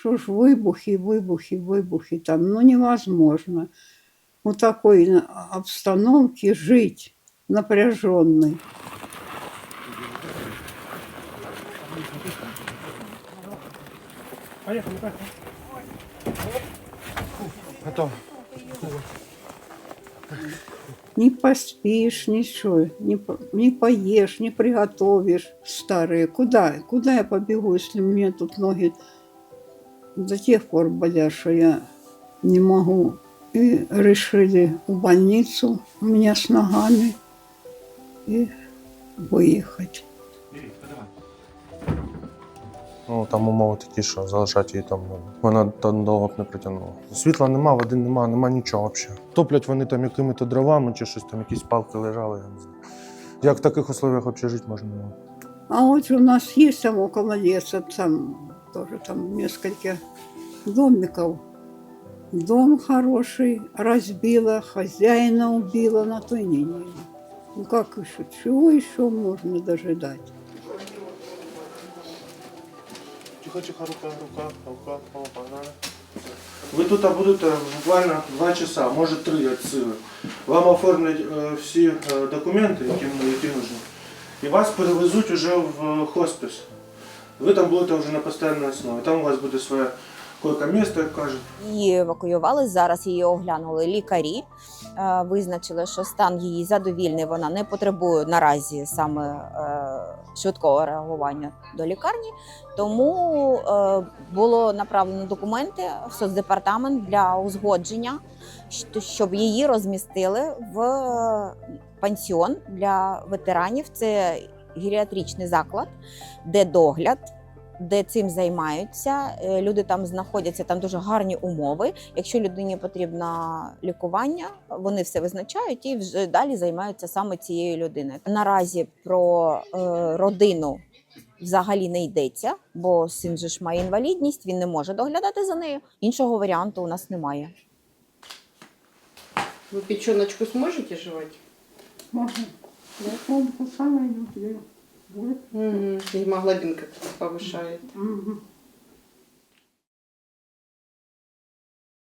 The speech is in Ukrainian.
Что ж выбухи, выбухи, выбухи там, ну невозможно. У такой на- обстановке жить напряженной. Готово. Не поспишь, ничего, не, по- не поешь, не приготовишь старые. Куда, куда я побегу, если мне тут ноги до тех пор болят, что я не могу. И решили в больницу у меня с ногами и выехать. Ну, там умови такі, що залишати її там. ну, Вона там довго б не притягнула. Світла нема, води нема, нема нічого взагалі. Топлять вони там якими-то дровами чи щось там, якісь палки лежали, я не знаю. Як в таких условиях взагалі жити можна? А вот у нас есть там около леса, там тоже там несколько домиков. Дом хороший, разбила, хозяина убила на той неделе. Ну как еще, чего еще можно дожидать? Тихо, тихо, рука, рука, рука, опа, надо. Ви тут будете буквально два часа, може три від сили. Вам оформлять е, всі е, документи, які, які нужні, і вас перевезуть уже в е, хоспис. Ви там будете вже на постійній основі. Там у вас буде своє койко-місце, як кажуть. Її евакуювали. Зараз її оглянули лікарі. е, Визначили, що стан її задовільний. Вона не потребує наразі саме е, швидкого реагування до лікарні. Тому е, було направлено документи в соцдепартамент для узгодження, щоб її розмістили в пансіон для ветеранів. Це геріатричний заклад, де догляд де цим займаються. Е, Люди там знаходяться, там дуже гарні умови. Якщо людині потрібно лікування, вони все визначають і вже далі займаються саме цією людиною. Наразі про е, родину взагалі не йдеться, бо син же ж має інвалідність, він не може доглядати за нею. Іншого варіанту у нас немає. Вы печеночку сможете жевать? Можно? Я помню, самое люблю. Вот. Угу. Гемоглобин как повышает.